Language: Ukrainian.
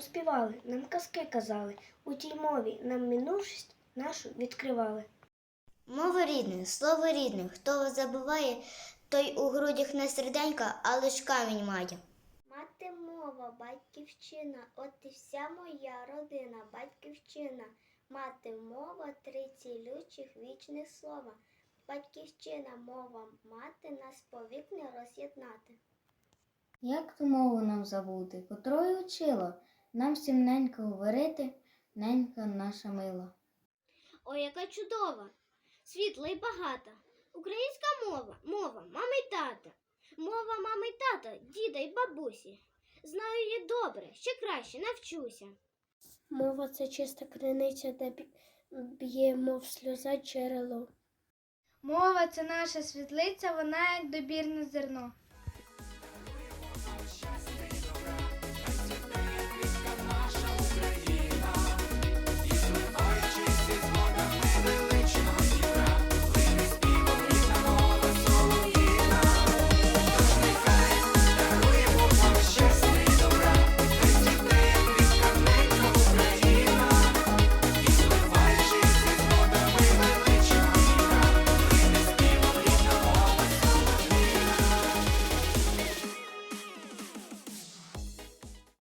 співали, нам казки казали, у тій мові нам минувшість нашу відкривали. Мова рідна, слово рідне, хто вас забуває, той у грудях не серденька, а лиш камінь має. Мати мова, батьківщина, от і вся моя родина, батьківщина. Мати мова, три цілючих вічних слова. Батьківщина, мова, мати нас повік не роз'єднати. Як ту мову нам забути, котрою учила, нам всім ненька говорити, ненька наша мила. Ой, яка чудова, світла й багата. Українська мова, мова мами й тата. Мова мами й тата, діда й бабусі. Знаю її добре, ще краще навчуся. Мова це чиста криниця, де б'є, мов сльоза джерело. Мова це наша світлиця, вона як добірне зерно.